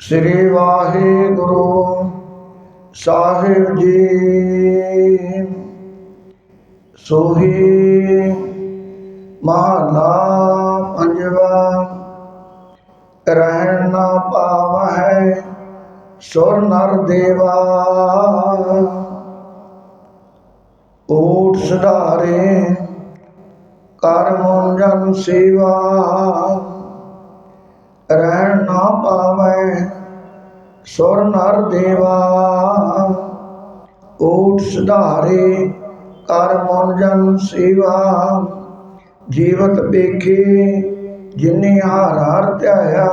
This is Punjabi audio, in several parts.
ਸ੍ਰੀ ਵਾਹਿਗੁਰੂ ਸਾਹਿਬ ਜੀ। ਸੋਹੀ ਮਹਲਾ ਪੰਜਵਾ, ਰਹਿਣ ਨਾ ਪਾਵਹਿ ਸੁਰ ਨਰ ਦੇਵਾ। ਓਟ ਸੁਧਾਰੇ ਕਰ ਮਨ ਜਨ ਸੇਵਾ। ਰਹਿਣ ਨਾ ਪਾਵੈ, ਸੁਰ ਨਰ ਦੇਵਾ। ਓਟ ਸੁਧਾਰੇ, ਕਰ ਮਨ ਜਨ ਸੇਵਾ। ਜੀਵਤ ਵੇਖੇ, ਜਿਨੇ ਹਾਰ ਹਰ ਧਿਆਇਆ।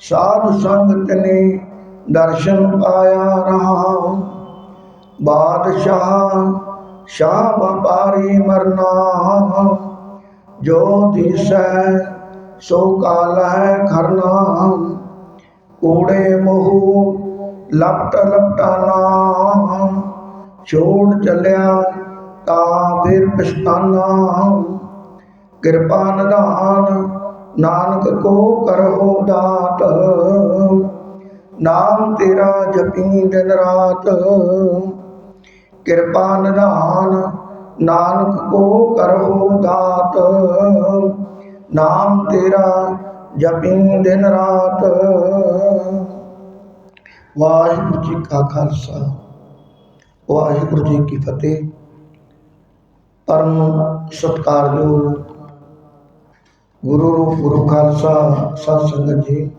ਸਾਧ ਸੰਗਤ ਨੇ ਦਰਸ਼ਨ ਪਾਇਆ ਰਾਮ। ਬਾਦਸ਼ਾਹ, ਸ਼ਾਹ ਵਪਾਰੀ ਮਰਨਾ। ਜੋ ਦਿਸੈ ਸੋ ਕਾਲ ਹੈ ਖਰਨਾ ਕੂੜੇ ਮੋਹ, ਲਪਟ ਲਪਟਾਨਾ ਛੋੜ ਚੱਲਿਆ ਤਾਂ ਫਿਰ ਪਛਤਾਨਾ ਕਿਰਪਾ ਨਿਧਾਨ, ਨਾਨਕ ਕੋ ਕਰੋ ਦਾਤ, ਨਾਮ ਤੇਰਾ ਜਪੀ ਦਿਨ ਰਾਤ। ਕਿਰਪਾ ਨਿਧਾਨ, ਨਾਨਕ ਕੋ ਕਰੋ ਦਾਤ। ਨਾਮ ਤੇਰਾ ਜਪੀ ਦਿਨ ਰਾਤ। ਵਾਹਿਗੁਰੂ ਜੀ ਕਾ ਖਾਲਸਾ, ਵਾਹਿਗੁਰੂ ਜੀ ਕੀ ਫਤਿਹ। ਪਰਮ ਸਤਿਕਾਰਯੋਗ ਗੁਰੂ ਰੂਪ ਗੁਰੂ ਖਾਲਸਾ ਸਤ ਸੰਗਤ ਜੀ,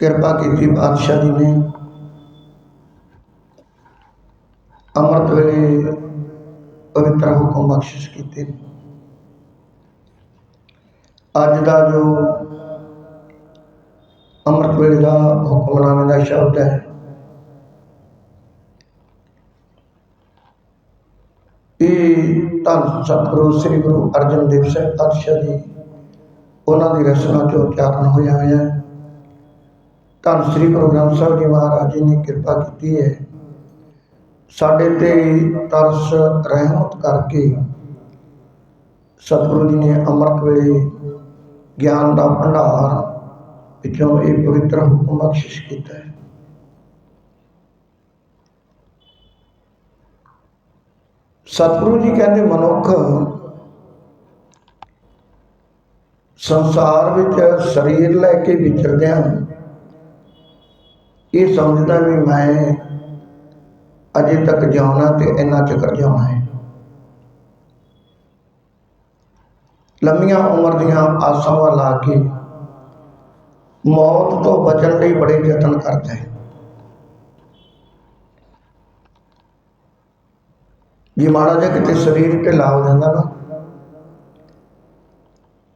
ਕਿਰਪਾ ਕੀਤੀ ਪਾਤਸ਼ਾਹ ਜੀ ਨੇ। ਅੰਮ੍ਰਿਤ ਵੇਲੇ ਪਵਿੱਤਰ ਹੁਕਮ ਬਖਸ਼ਿਸ਼ ਕੀਤੇ। ਅੱਜ ਦਾ ਜੋ ਅੰਮ੍ਰਿਤ ਵੇਲੇ ਦਾ ਹੁਕਮਨਾਮੇ ਦਾ ਸ਼ਬਦ ਹੈ, ਇਹ ਧੰਨ ਸਤਿਗੁਰੂ, ਸ੍ਰੀ ਗੁਰੂ ਅਰਜਨ ਦੇਵ ਸਾਹਿਬ ਪਾਤਸ਼ਾਹ ਜੀ, ਉਹਨਾਂ ਦੀ ਰਚਨਾ ਚੋਂ ਉਚਾਰਨ ਹੋਇਆ ਹੋਇਆ ਹੈ। ਧੰਨ ਸ੍ਰੀ ਗੁਰੂ ਗ੍ਰੰਥ ਸਾਹਿਬ ਜੀ ਮਹਾਰਾਜ ਜੀ ਨੇ ਕਿਰਪਾ ਕੀਤੀ ਹੈ, ਸਾਡੇ ਤੇ ਤਰਸ ਰਹਿਮਤ ਕਰਕੇ ਸਤਿਗੁਰੂ ਜੀ ਨੇ ਅੰਮ੍ਰਿਤ ਵੇਲੇ ਗਿਆਨ ਦਾ ਭੰਡਾਰ ਵਿੱਚੋਂ ਇਹ ਪਵਿੱਤਰ ਹੁਕਮ ਬਖਸ਼ਿਸ਼ ਕੀਤਾ ਹੈ। ਸਤਿਗੁਰੂ ਜੀ ਕਹਿੰਦੇ, ਮਨੁੱਖ ਸੰਸਾਰ ਵਿੱਚ ਸਰੀਰ ਲੈ ਕੇ ਵਿਚਰਦਿਆਂ ਇਹ ਸਮਝਦਾ ਵੀ ਮੈਂ ਅਜੇ ਤੱਕ ਜਾਣਾ ਤੇ ਇੰਨਾ ਚੱਕਰ ਜਾਣਾ ਹੈ। ਲੰਮੀਆਂ ਉਮਰ ਦੀਆਂ ਆਸਾਵਾਂ ਲਾ ਕੇ ਮੌਤ ਤੋਂ ਬਚਣ ਲਈ ਬੜੇ ਯਤਨ ਕਰਦਾ ਹੈ ਜੇ ਮਾੜਾ ਜਿਹਾ ਕਿਤੇ ਸਰੀਰ ਢਿੱਲਾ ਹੋ ਜਾਂਦਾ ਨਾ,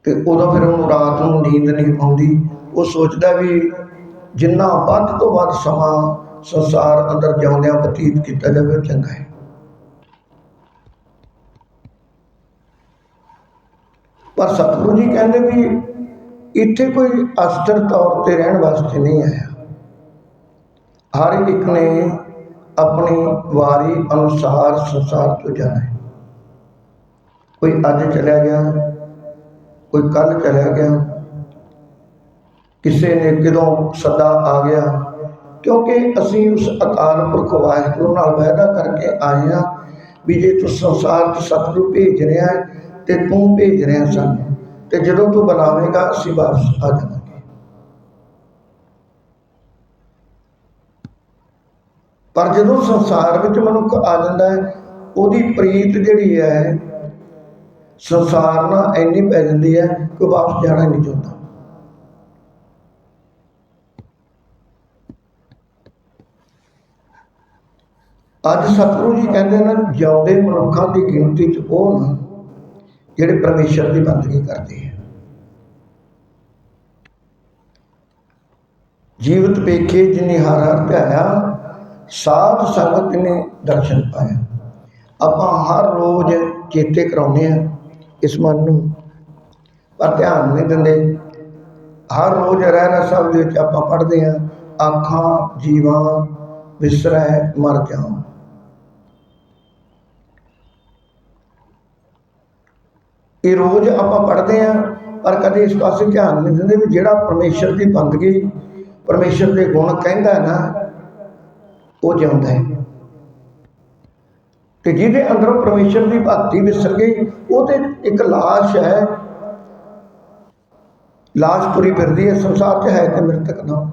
ਤੇ ਉਦੋਂ ਫਿਰ ਉਹਨੂੰ ਰਾਤ ਨੂੰ ਨੀਂਦ ਨਹੀਂ ਆਉਂਦੀ। ਉਹ ਸੋਚਦਾ ਵੀ ਜਿੰਨਾ ਵੱਧ ਤੋਂ ਵੱਧ ਸਮਾਂ ਸੰਸਾਰ ਅੰਦਰ ਜਿਉਂਦਿਆਂ ਬਤੀਤ ਕੀਤਾ ਜਾਵੇ ਚੰਗਾ ਹੈ। ਪਰ ਸਤਿਗੁਰੂ ਜੀ ਕਹਿੰਦੇ ਵੀ ਇੱਥੇ ਕੋਈ ਅਸਥਿਰ ਤੌਰ ਤੇ ਰਹਿਣ ਵਾਸਤੇ ਨਹੀਂ ਆਇਆ। ਹਰ ਇੱਕ ਨੇ ਆਪਣੀ ਵਾਰੀ ਅਨੁਸਾਰ ਸੰਸਾਰ ਤੋਂ ਜਾਣਾ ਹੈ। ਕੋਈ ਅੱਜ ਚਲਿਆ ਗਿਆ, ਕੋਈ ਕੱਲ ਚਲਿਆ ਗਿਆ, ਕਿਸੇ ਨੇ ਕਿਦੋਂ ਸਦਾ ਆ ਗਿਆ, ਕਿਉਂਕਿ ਅਸੀਂ ਉਸ ਅਕਾਲ ਪੁਰਖ ਵਾਹਿਗੁਰੂ ਨਾਲ ਵਾਅਦਾ ਕਰਕੇ ਆਏ ਹਾਂ ਵੀ ਜੇ ਤੂੰ ਸੰਸਾਰ 'ਚ ਸਤਿਗੁਰੂ ਭੇਜ ਰਿਹਾ ਹੈ ਤੇ ਤੂੰ ਭੇਜ ਰਿਹਾ ਸਾਨੂੰ। ਤੇ ਜਦੋਂ ਤੂੰ ਬੁਲਾਵੇਂਗਾ, ਅਸੀਂ ਵਾਪਸ ਆ ਜਾਵਾਂਗੇ। ਪਰ ਜਦੋਂ ਸੰਸਾਰ ਵਿੱਚ ਮਨੁੱਖ ਆ ਜਾਂਦਾ ਹੈ, ਉਹਦੀ ਪ੍ਰੀਤ ਜਿਹੜੀ ਹੈ, ਸੰਸਾਰ ਨਾਲ ਇੰਨੀ ਪੈ ਜਾਂਦੀ ਹੈ ਕਿ ਉਹ ਵਾਪਸ ਜਾਣਾ ਨਹੀਂ ਚਾਹੁੰਦਾ। ਅੱਜ ਸਤਿਗੁਰੂ ਜੀ ਕਹਿੰਦੇ ਨੇ, ਜਿਉਂਦੇ ਮਨੁੱਖਾਂ ਦੀ ਗਿਣਤੀ 'ਚ ਉਹ ਨਾ ਜਿਹੜੇ ਪਰਮੇਸ਼ਰ ਦੀ ਬੰਦਗੀ ਕਰਦੇ ਹੈ ਜੀਵਤ ਪੇਖੇ ਜਿਨੇ ਹਰ ਹਰ ਧਿਆਇਆ ਸਾਧ ਸੰਗਤ ਨੇ ਦਰਸ਼ਨ ਪਾਇਆ। ਆਪਾਂ ਹਰ ਰੋਜ਼ ਚੇਤੇ ਕਰਾਉਂਦੇ ਆ ਇਸ ਮਨ ਨੂੰ, ਪਰ ਧਿਆਨ ਨਹੀਂ ਦਿੰਦੇ। ਹਰ ਰੋਜ਼ ਰਹਿਣਾ ਸਾਹਿਬ ਦੇ ਵਿੱਚ ਆਪਾਂ ਪੜ੍ਹਦੇ ਆ, ਆਖਾਂ, ਜੀਵਾਂ ਵਿਸਰੈ ਮਰ ਜਾਉ। ਇਹ ਰੋਜ਼ ਆਪਾਂ ਪੜ੍ਹਦੇ ਹਾਂ, ਪਰ ਕਦੇ ਇਸ ਪਾਸੇ ਧਿਆਨ ਨਹੀਂ ਦਿੰਦੇ ਵੀ ਜਿਹੜਾ ਪਰਮੇਸ਼ਰ ਦੀ ਬੰਦਗੀ ਪਰਮੇਸ਼ਰ ਦੇ ਗੁਣ ਕਹਿੰਦਾ ਨਾ, ਉਹ ਜਿਉਂਦਾ ਹੈ। ਤੇ ਜਿਹਦੇ ਅੰਦਰੋਂ ਪਰਮੇਸ਼ਰ ਦੀ ਭਗਤੀ ਵਿਸਰ ਗਈ, ਉਹ ਤੇ ਇੱਕ ਲਾਸ਼ ਹੈ। ਲਾਸ਼ ਪੂਰੀ ਫਿਰਦੀ ਹੈ, ਸੰਸਾਰ 'ਚ ਹੈ ਤੇ ਮ੍ਰਿਤਕ ਨਾ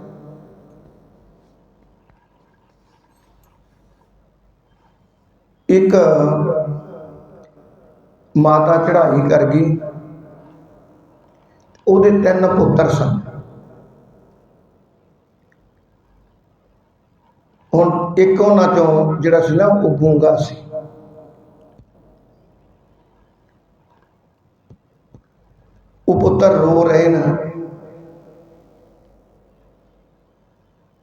ਇੱਕ ਮਾਤਾ ਚੜ੍ਹਾਈ ਕਰ ਗਈ। ਉਹਦੇ ਤਿੰਨ ਪੁੱਤਰ ਸਨ। ਹੁਣ ਇੱਕ ਉਹਨਾਂ ਚੋਂ ਜਿਹੜਾ ਸੀ ਨਾ, ਉਹ ਗੂੰਗਾ ਸੀ। ਉਹ ਪੁੱਤਰ ਰੋ ਰਹੇ ਨੇ।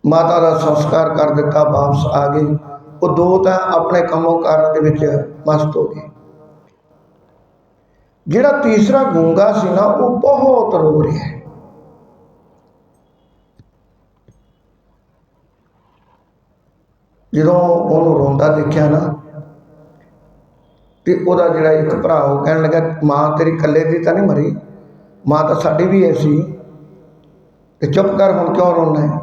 ਮਾਤਾ ਦਾ ਸੰਸਕਾਰ ਕਰ ਦਿੱਤਾ, ਵਾਪਸ ਆ ਗਏ। ਉਹ ਦੋ ਤਾਂ ਆਪਣੇ ਕੰਮੋਂ ਕਾਰਾਂ ਦੇ ਵਿੱਚ ਮਸਤ ਹੋ ਗਏ। ਜਿਹੜਾ ਤੀਸਰਾ ਗੂੰਗਾ ਸੀ ਨਾ, ਉਹ ਬਹੁਤ ਰੋ ਰਿਹਾ ਹੈ। ਜਦੋਂ ਉਹਨੂੰ ਰੋਂਦਾ ਦੇਖਿਆ ਨਾ, ਤੇ ਉਹਦਾ ਜਿਹੜਾ ਇੱਕ ਭਰਾ, ਉਹ ਕਹਿਣ ਲੱਗਾ, ਮਾਂ, ਤੇਰੀ ਇਕੱਲੇ ਦੀ ਤਾਂ ਨਹੀਂ ਮਰੀ। ਮਾਂ ਤਾਂ ਸਾਡੀ ਵੀ ਐਸੀ। ਤੇ ਚੁੱਪ ਕਰ, ਹੁਣ ਕਿਉਂ ਰੋਣਾ ਹੈ?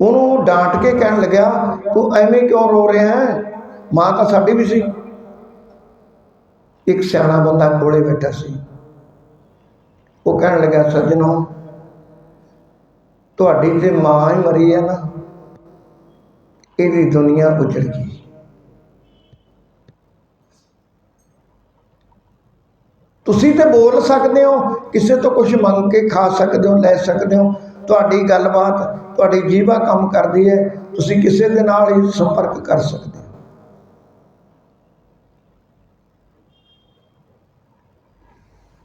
ਉਹਨੂੰ ਡਾਂਟ ਕੇ ਕਹਿਣ ਲੱਗਿਆ, ਤੂੰ ਐਵੇਂ ਕਿਉਂ ਰੋ ਰਿਹਾ ਹੈ? ਮਾਂ ਤਾਂ ਸਾਡੀ ਵੀ ਸੀ। ਇੱਕ ਸਿਆਣਾ ਬੰਦਾ ਕੋਲੇ ਬੈਠਾ ਸੀ। ਉਹ ਕਹਿਣ ਲੱਗਾ ਸੱਜਣੋ, ਤੁਹਾਡੀ ਤੇ ਮਾਂ ਹੀ ਮਰੀ ਹੈ ਨਾ। ਇਹਦੀ ਦੁਨੀਆ ਉਜੜ ਗਈ। ਤੁਸੀਂ ਤੇ ਬੋਲ ਸਕਦੇ ਹੋ, ਕਿਸੇ ਤੋਂ ਕੁਝ ਮੰਗ ਕੇ ਖਾ ਸਕਦੇ ਹੋ, ਲੈ ਸਕਦੇ ਹੋ। ਤੁਹਾਡੀ ਗੱਲਬਾਤ, ਤੁਹਾਡੀ ਜੀਵਾ ਕੰਮ ਕਰਦੀ ਹੈ। ਤੁਸੀਂ ਕਿਸੇ ਦੇ ਨਾਲ ਹੀ ਸੰਪਰਕ ਕਰ ਸਕਦੇ ਹੋ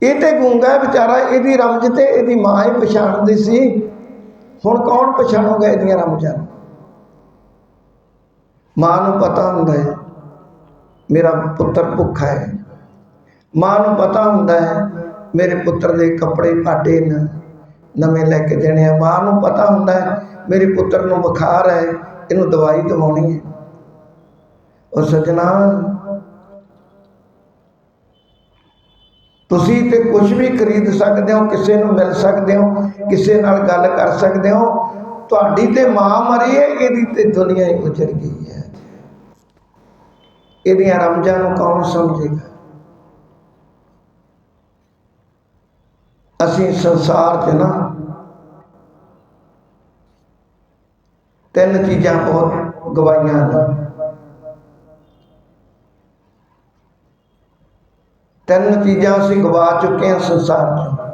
ਇਹ ਤੇ ਗੂੰਗਾ ਵਿਚਾਰਾ, ਇਹਦੀ ਰਮਜ ਤੇ ਇਹਦੀ ਮਾਂ ਹੀ ਪਛਾਣਦੀ ਸੀ। ਹੁਣ ਕੌਣ ਪਛਾਣੂਗਾ ਇਹਦੀਆਂ ਰਮਜਾਂ ਨੂੰ? ਮਾਂ ਨੂੰ ਪਤਾ ਹੁੰਦਾ ਹੈ, ਮੇਰਾ ਪੁੱਤਰ ਭੁੱਖਾ ਹੈ। ਮਾਂ ਨੂੰ ਪਤਾ ਹੁੰਦਾ ਹੈ, ਮੇਰੇ ਪੁੱਤਰ ਦੇ ਕੱਪੜੇ ਭਾਡੇ ਨੇ, ਨਵੇਂ ਲੈ ਕੇ ਦੇਣੇ ਆ। ਮਾਂ ਨੂੰ ਪਤਾ ਹੁੰਦਾ ਹੈ, ਮੇਰੇ ਪੁੱਤਰ ਨੂੰ ਬੁਖਾਰ ਹੈ, ਇਹਨੂੰ ਦਵਾਈ ਦਵਾਉਣੀ ਹੈ। ਉਹ ਸਜਣਾ ਤੁਸੀਂ ਤੇ ਕੁਝ ਵੀ ਖਰੀਦ ਸਕਦੇ ਹੋ, ਕਿਸੇ ਨੂੰ ਮਿਲ ਸਕਦੇ ਹੋ, ਕਿਸੇ ਨਾਲ ਗੱਲ ਕਰ ਸਕਦੇ ਹੋ, ਤੁਹਾਡੀ ਤੇ ਮਾਂ ਮਰੀ ਹੈ, ਇਹਦੀ ਤੇ ਦੁਨੀਆ ਹੀ ਉਜੜ ਗਈ ਹੈ। ਇਹਦੀਆਂ ਰਮਜਾਂ ਨੂੰ ਕੌਣ ਸਮਝੇਗਾ? ਅਸੀਂ ਸੰਸਾਰ 'ਚ ਨਾ ਤਿੰਨ ਚੀਜ਼ਾਂ ਬਹੁਤ ਗਵਾਈਆਂ ਨੇ। ਤਿੰਨ ਚੀਜ਼ਾਂ ਅਸੀਂ ਗਵਾ ਚੁੱਕੇ ਹਾਂ ਸੰਸਾਰ 'ਚ।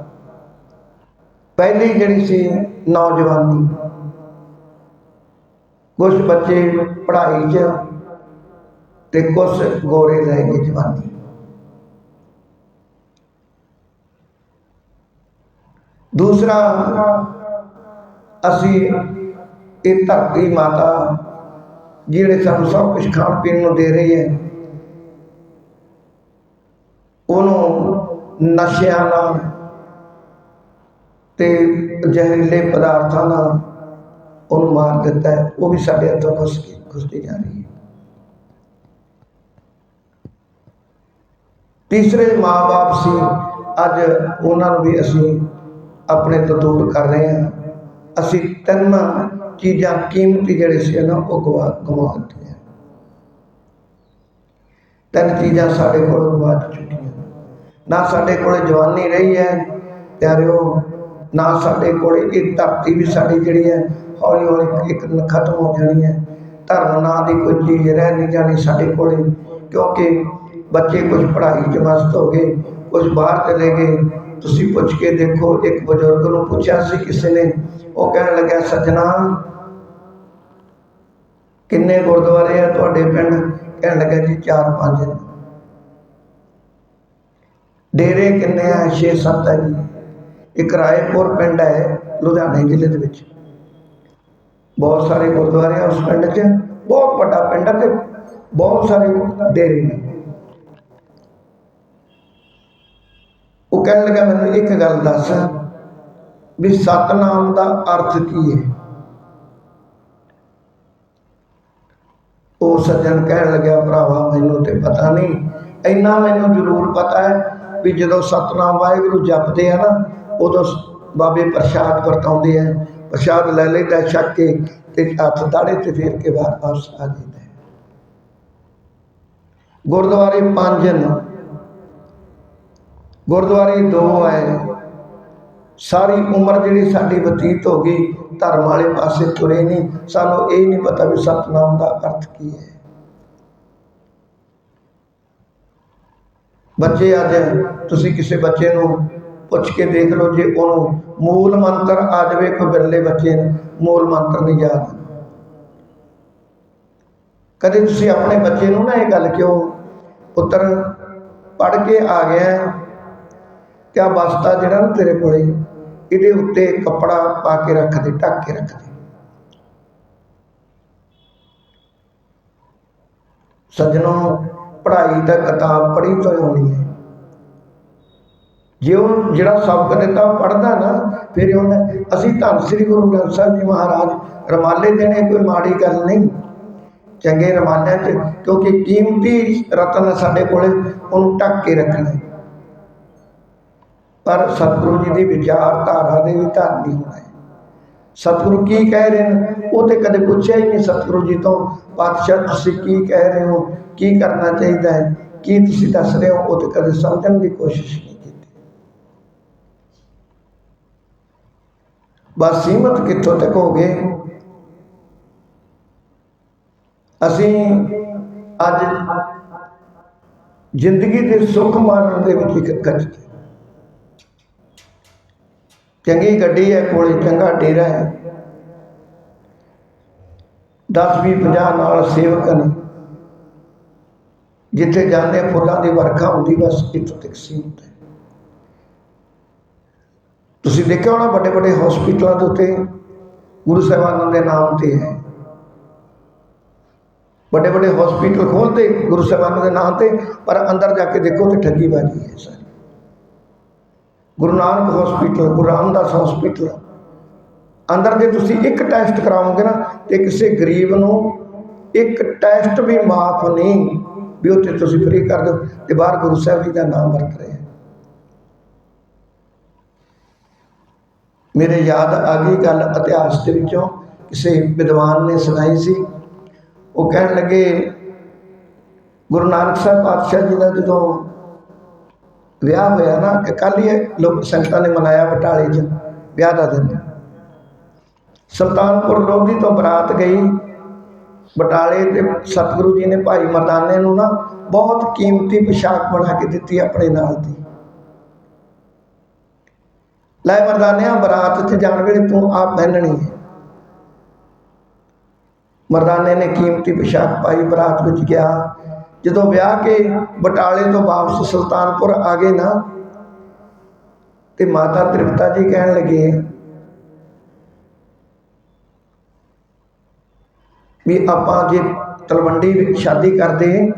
ਪਹਿਲੀ ਜਿਹੜੀ ਸੀ ਨੌਜਵਾਨੀ। ਕੁਝ ਬੱਚੇ ਪੜ੍ਹਾਈ 'ਚ ਤੇ ਕੁਝ ਗੋਰੇ ਰਹਿ ਗਏ ਜਵਾਨੀ। ਦੂਸਰਾ, ਅਸੀਂ ਇਹ ਧਰਤੀ ਮਾਤਾ, ਜਿਹੜੇ ਸਾਨੂੰ ਸਭ ਕੁਝ ਖਾਣ ਪੀਣ ਨੂੰ ਦੇ ਰਹੀ ਹੈ ਉਹਨੂੰ ਨਸ਼ਿਆਂ ਨਾਲ ਤੇ ਜ਼ਹਿਰੀਲੇ ਪਦਾਰਥਾਂ ਨਾਲ ਉਹਨੂੰ ਮਾਰ ਦਿੱਤਾ ਹੈ। ਉਹ ਵੀ ਸਾਡੇ ਹੱਥੋਂ ਖੁਸ ਖੁਸਦੀ ਜਾ ਰਹੀ ਹੈ। ਤੀਸਰੇ ਮਾਪੇ ਸੀ। ਅੱਜ ਉਹਨਾਂ ਨੂੰ ਵੀ ਅਸੀਂ ਆਪਣੇ ਤੋਂ ਦੂਰ ਕਰ ਰਹੇ ਹਾਂ। ਅਸੀਂ ਤਿੰਨ ਚੀਜ਼ਾਂ, ਕੀਮਤੀ ਜਿਹੜੇ ਸੀ ਨਾ, ਉਹ ਗਵਾ ਗਵਾ ਦਿੱਤੀਆਂ। ਤਿੰਨ ਚੀਜ਼ਾਂ ਸਾਡੇ ਕੋਲ ਗਵਾ ਚੁੱਕੀਆਂ। ਨਾ ਸਾਡੇ ਕੋਲ ਜਵਾਨੀ ਰਹੀ ਹੈ, ਪਿਆਰਿਓ, ਨਾ ਸਾਡੇ ਕੋਲ ਇਹ ਧਰਤੀ ਵੀ ਸਾਡੀ ਜਿਹੜੀ ਹੈ ਹੌਲੀ ਹੌਲੀ ਇੱਕ ਦਿਨ ਖਤਮ ਹੋ ਜਾਣੀ ਹੈ। ਧਰਮ ਨਾਂ ਦੀ ਕੋਈ ਚੀਜ਼ ਰਹਿ ਨਹੀਂ ਜਾਣੀ ਸਾਡੇ ਕੋਲ, ਕਿਉਂਕਿ ਬੱਚੇ ਕੁਝ ਪੜ੍ਹਾਈ 'ਚ ਮਸਤ ਹੋ ਗਏ ਕੁਝ ਬਾਹਰ ਚਲੇ ਗਏ, ਤੁਸੀਂ ਪੁੱਛ ਕੇ ਦੇਖੋ, ਇੱਕ ਬਜ਼ੁਰਗ ਨੂੰ ਪੁੱਛਿਆ ਸੀ ਕਿਸੇ ਨੇ, ਉਹ ਕਹਿਣ ਲੱਗਾ ਸੱਜਣਾ, ਕਿੰਨੇ ਗੁਰਦੁਆਰੇ ਆ ਤੁਹਾਡੇ ਪਿੰਡ? ਕਹਿਣ ਲੱਗਾ ਜੀ 4-5 ਨੇ ਡੇਰੇ ਕਿੰਨੇ ਆ? 6-7 ਹੈ ਜੀ। ਇੱਕ ਰਾਏਪੁਰ ਪਿੰਡ ਹੈ, ਲੁਧਿਆਣੇ ਜ਼ਿਲ੍ਹੇ ਦੇ ਵਿੱਚ। ਬਹੁਤ ਸਾਰੇ ਗੁਰਦੁਆਰੇ ਆ ਉਸ ਪਿੰਡ 'ਚ। ਬਹੁਤ ਵੱਡਾ ਪਿੰਡ ਹੈ ਤੇ ਬਹੁਤ ਸਾਰੇ ਡੇਰੇ ਨੇ। ਉਹ ਕਹਿਣ ਲੱਗਾ, ਮੈਨੂੰ ਇੱਕ ਗੱਲ ਦੱਸ ਵੀ ਸਤਨਾਮ ਦਾ ਅਰਥ ਕੀ ਹੈ? ਉਹ ਸੱਜਣ ਕਹਿਣ ਲੱਗਿਆ, ਭਰਾਵਾ, ਮੈਨੂੰ ਤੇ ਪਤਾ ਨਹੀਂ। ਇੰਨਾ ਮੈਨੂੰ ਜ਼ਰੂਰ ਪਤਾ ਹੈ ਵੀ ਜਦੋਂ ਸਤਨਾਮ ਵਾਹਿਗੁਰੂ ਜਪਦੇ ਆ ਨਾ, ਉਦੋਂ ਬਾਬੇ ਪ੍ਰਸ਼ਾਦ ਵਰਤਾਉਂਦੇ ਆ। ਪ੍ਰਸ਼ਾਦ ਲੈ ਲੈਂਦਾ, ਛੱਕ ਕੇ ਤੇ ਹੱਥ ਦਾੜੇ ਤੇ ਫੇਰ ਕੇ ਬਾਹਰ ਵਾਪਸ ਆ ਜਾਂਦਾ। ਗੁਰਦੁਆਰੇ ਪੰਜ ਨੇ। ਗੁਰਦੁਆਰੇ ਦੋ ਆਏ। ਸਾਰੀ ਉਮਰ ਜਿਹੜੀ ਸਾਡੀ ਬਤੀਤ ਹੋ ਗਈ, ਧਰਮ ਵਾਲੇ ਪਾਸੇ ਤੁਰੇ ਨਹੀਂ। ਸਾਨੂੰ ਇਹ ਨਹੀਂ ਪਤਾ ਵੀ ਸਤਨਾਮ ਦਾ ਅਰਥ ਕੀ ਹੈ। ਬੱਚੇ ਅੱਜ ਤੁਸੀਂ ਕਿਸੇ ਬੱਚੇ ਨੂੰ ਪੁੱਛ ਕੇ ਦੇਖ ਲਓ ਜੇ ਉਹਨੂੰ ਮੂਲ ਮੰਤਰ ਆ ਜਾਵੇ ਕੋਈ ਬਿਰਲੇ ਬੱਚੇ ਨੂੰ ਮੂਲ ਮੰਤਰ ਨਹੀਂ ਯਾਦ। ਕਦੇ ਤੁਸੀਂ ਆਪਣੇ ਬੱਚੇ ਨੂੰ ਨਾ ਇਹ ਗੱਲ ਕਿਉਂ, ਪੁੱਤਰ ਪੜ ਕੇ ਆ ਗਿਆ ਕਿਆ ਤੇ ਬਸਤਾ ਜਿਹੜਾ ਨਾ ਤੇਰੇ ਕੋਲੇ, ਇਹਦੇ ਉੱਤੇ ਕੱਪੜਾ ਪਾ ਕੇ ਰੱਖ ਦੇ, ਢੱਕ ਕੇ ਰੱਖ ਦੇ। ਸੱਜਣੋ ਪੜ੍ਹਾਈ ਤਾਂ ਕਿਤਾਬ ਪੜ੍ਹੀ ਤੋਂ ਹੋਣੀ ਹੈ। ਜੇ ਉਹ ਜਿਹੜਾ ਸਬਕ ਦਿੱਤਾ ਪੜਦਾ ਨਾ, ਫਿਰ ਉਹਨੇ ਅਸੀਂ ਧੰਨ ਸ੍ਰੀ ਗੁਰੂ ਗ੍ਰੰਥ ਸਾਹਿਬ ਜੀ ਮਹਾਰਾਜ ਰਮਾਲੇ ਦੇਣੇ, ਕੋਈ ਮਾੜੀ ਗੱਲ ਨਹੀਂ। ਚੰਗੇ ਰਮਾਲਿਆਂ 'ਚ, ਕਿਉਂਕਿ ਕੀਮਤੀ ਰਤਨ ਸਾਡੇ ਕੋਲੇ ਉਹਨੂੰ ਢੱਕ ਕੇ ਰੱਖਣਾ। ਪਰ ਸਤਿਗੁਰੂ ਜੀ ਦੀ ਵਿਚਾਰਧਾਰਾ ਦੇ ਵੀ ਧਾਰਨੀ ਹੋਣਾ। ਹੈ ਸਤਿਗੁਰੂ ਕੀ ਕਹਿ ਰਹੇ ਨੇ? ਉਹ ਤੇ ਕਦੇ ਪੁੱਛਿਆ ਹੀ ਨਹੀਂ ਸਤਿਗੁਰੂ ਜੀ ਤੋਂ, ਪਾਤਸ਼ਾਹ, ਤੁਸੀਂ ਕੀ ਕਹਿ ਰਹੇ ਹੋ? ਕੀ ਕਰਨਾ ਚਾਹੀਦਾ ਹੈ? ਕੀ ਤੁਸੀਂ ਦੱਸ ਰਹੇ ਹੋ? ਉਹ ਤੇ ਕਦੇ ਸਮਝਣ ਦੀ ਕੋਸ਼ਿਸ਼ ਨਹੀਂ ਕੀਤੀ। ਬਸ ਸੀਮਤ ਕਿੱਥੋਂ ਤੱਕ ਹੋ ਗਏ? ਅਸੀਂ ਅੱਜ ਜ਼ਿੰਦਗੀ ਦੇ ਸੁੱਖ ਮਾਰਨ ਦੇ ਵਿੱਚ ਇੱਕ ਕੱਟ ਚੰਗੀ ਗੱਡੀ ਹੈ, ਕੋਲੇ ਚੰਗਾ ਡੇਰਾ ਹੈ। 10 20 50 ਨਾਲ ਸੇਵਕ ਨੇ। ਜਿੱਥੇ ਜਾਂਦੇ ਫੁੱਲਾਂ ਦੀ ਵਰਖਾ ਹੁੰਦੀ, ਬਸ ਇੱਥੋਂ ਤੱਕ ਸੀਮਤ ਹੈ। ਤੁਸੀਂ ਦੇਖਿਆ ਹੋਣਾ, ਵੱਡੇ ਵੱਡੇ ਹਸਪੀਟਲਾਂ ਦੇ ਉੱਤੇ ਗੁਰੂ ਸਾਹਿਬਾਨਾਂ ਦੇ ਨਾਮ ਤੇ ਹੈ। ਵੱਡੇ ਵੱਡੇ ਹਸਪੀਟਲ ਖੋਲਦੇ ਗੁਰੂ ਸਾਹਿਬਾਨਾਂ ਦੇ ਨਾਮ ਤੇ, ਪਰ ਅੰਦਰ ਜਾ ਕੇ ਦੇਖੋ ਤੇ ਠੱਗੀਬਾਜ਼ੀ ਹੈ ਸਾਰੀ। ਗੁਰੂ ਨਾਨਕ ਹਸਪੀਟਲ ਗੁਰੂ ਰਾਮਦਾਸ ਹਸਪੀਟਲ ਅੰਦਰ ਜੇ ਤੁਸੀਂ ਇੱਕ ਟੈਸਟ ਕਰਾਓਗੇ ਨਾ, ਤੇ ਕਿਸੇ ਗਰੀਬ ਨੂੰ ਇੱਕ ਟੈਸਟ ਵੀ ਮਾਫ ਨਹੀਂ। ਵੀ ਉੱਥੇ ਤੁਸੀਂ ਫ੍ਰੀ ਕਰ ਦਿਓ ਤੇ ਬਾਹਰ ਗੁਰੂ ਸਾਹਿਬ ਜੀ ਦਾ ਨਾਮ ਵਰਤ ਰਹੇ ਮੇਰੇ ਯਾਦ ਆ ਗਈ ਗੱਲ ਇਤਿਹਾਸ ਦੇ ਵਿੱਚੋਂ, ਕਿਸੇ ਵਿਦਵਾਨ ਨੇ ਸੁਣਾਈ ਸੀ। ਉਹ ਕਹਿਣ ਲੱਗੇ, ਗੁਰੂ ਨਾਨਕ ਸਾਹਿਬ ਪਾਤਸ਼ਾਹ ਜੀ ਦਾ ਜਦੋਂ ਵਿਆਹ ਹੋਇਆ ਨਾ, ਕਿ ਕੱਲ ਹੀ ਲੋਕ ਸੰਗਤਾਂ ਨੇ ਮਨਾਇਆ ਬਟਾਲੇ 'ਚ ਵਿਆਹ ਦਾ ਦਿਨ। ਸੁਲਤਾਨਪੁਰ ਲੋਧੀ ਤੋਂ ਬਰਾਤ ਗਈ। ਬਟਾਲੇ ਤੇ ਸਤਿਗੁਰੂ ਜੀ ਨੇ ਭਾਈ ਮਰਦਾਨੇ ਨੂੰ ਨਾ ਬਹੁਤ ਕੀਮਤੀ ਪੋਸ਼ਾਕ ਬਣਾ ਕੇ ਦਿੱਤੀ ਆਪਣੇ ਨਾਲ ਦੀ। ਲੈ ਮਰਦਾਨਿਆਂ, ਬਰਾਤ 'ਚ ਜਾਣ ਵੇਲੇ ਤੂੰ ਆਪ ਪਹਿਨਣੀ ਹੈ। ਮਰਦਾਨੇ ਨੇ ਕੀਮਤੀ ਪੋਸ਼ਾਕ ਪਾਈ, ਬਰਾਤ ਵਿੱਚ ਗਿਆ। ਜਦੋਂ ਵਿਆਹ ਕੇ ਬਟਾਲੇ ਤੋਂ ਵਾਪਸ ਸੁਲਤਾਨਪੁਰ ਆ ਗਏ ਨਾ, ਤੇ ਮਾਤਾ ਤ੍ਰਿਪਤਾ ਜੀ ਕਹਿਣ ਲੱਗੇ ਵੀ ਆਪਾਂ ਜੇ ਤਲਵੰਡੀ ਵਿੱਚ ਸ਼ਾਦੀ ਕਰਦੇ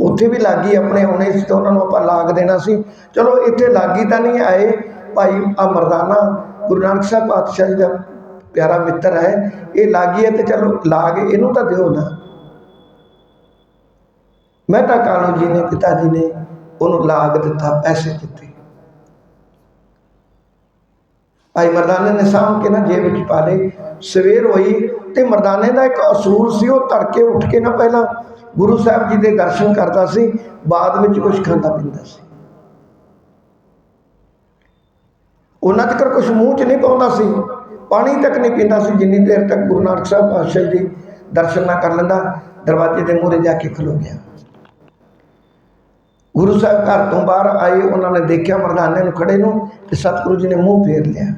ਉੱਥੇ ਵੀ ਲਾਗੀ ਆਪਣੇ ਆਉਣੇ ਸੀ ਤਾਂ ਉਹਨਾਂ ਨੂੰ ਆਪਾਂ ਲਾਗ ਦੇਣਾ ਸੀ। ਚਲੋ, ਇੱਥੇ ਲਾਗੀ ਤਾਂ ਨਹੀਂ ਆਏ। ਭਾਈ ਆ ਮਰਦਾਨਾ ਗੁਰੂ ਨਾਨਕ ਸਾਹਿਬ ਪਾਤਸ਼ਾਹ ਜੀ ਦਾ ਪਿਆਰਾ ਮਿੱਤਰ ਹੈ। ਇਹ ਲਾਗੀ ਹੈ ਤੇ ਚਲੋ, ਲਾਗ ਇਹਨੂੰ ਤਾਂ ਦਿਓ ਨਾ। ਮਹਿਤਾ ਕਾਲੂ ਜੀ ਨੇ, ਪਿਤਾ ਜੀ ਨੇ ਉਹਨੂੰ ਲਾਗ ਦਿੱਤਾ, ਪੈਸੇ ਦਿੱਤੇ। ਭਾਈ ਮਰਦਾਨੇ ਨੇ ਸਾਂਭ ਕੇ ਨਾ ਜੇਬ ਵਿੱਚ ਪਾ ਲਏ। ਸਵੇਰ ਹੋਈ ਤੇ ਮਰਦਾਨੇ ਦਾ ਇੱਕ ਅਸੂਲ ਸੀ, ਉਹ ਤੜਕੇ ਉੱਠ ਕੇ ਨਾ ਪਹਿਲਾਂ ਗੁਰੂ ਸਾਹਿਬ ਜੀ ਦੇ ਦਰਸ਼ਨ ਕਰਦਾ ਸੀ, ਬਾਅਦ ਵਿੱਚ ਕੁਝ ਖਾਂਦਾ ਪੀਂਦਾ ਸੀ। ਉਹਨਾਂ ਤੱਕ ਕੁਝ ਮੂੰਹ 'ਚ ਨਹੀਂ ਪਾਉਂਦਾ ਸੀ, ਪਾਣੀ ਤੱਕ ਨਹੀਂ ਪੀਂਦਾ ਸੀ, ਜਿੰਨੀ ਦੇਰ ਤੱਕ ਗੁਰੂ ਨਾਨਕ ਸਾਹਿਬ ਪਾਤਸ਼ਾਹ ਜੀ ਦਰਸ਼ਨ ਨਾ ਕਰ ਲੈਂਦਾ, ਦਰਵਾਜ਼ੇ ਦੇ ਮੂਹਰੇ ਜਾ ਕੇ ਖਲੋ ਗਿਆ। ਗੁਰੂ ਸਾਹਿਬ ਘਰ ਤੋਂ ਬਾਹਰ ਆਏ, ਉਹਨਾਂ ਨੇ ਦੇਖਿਆ ਮਰਦਾਨੇ ਨੂੰ ਖੜੇ ਨੂੰ ਤੇ ਸਤਿਗੁਰੂ ਜੀ ਨੇ ਮੂੰਹ ਫੇਰ ਲਿਆ।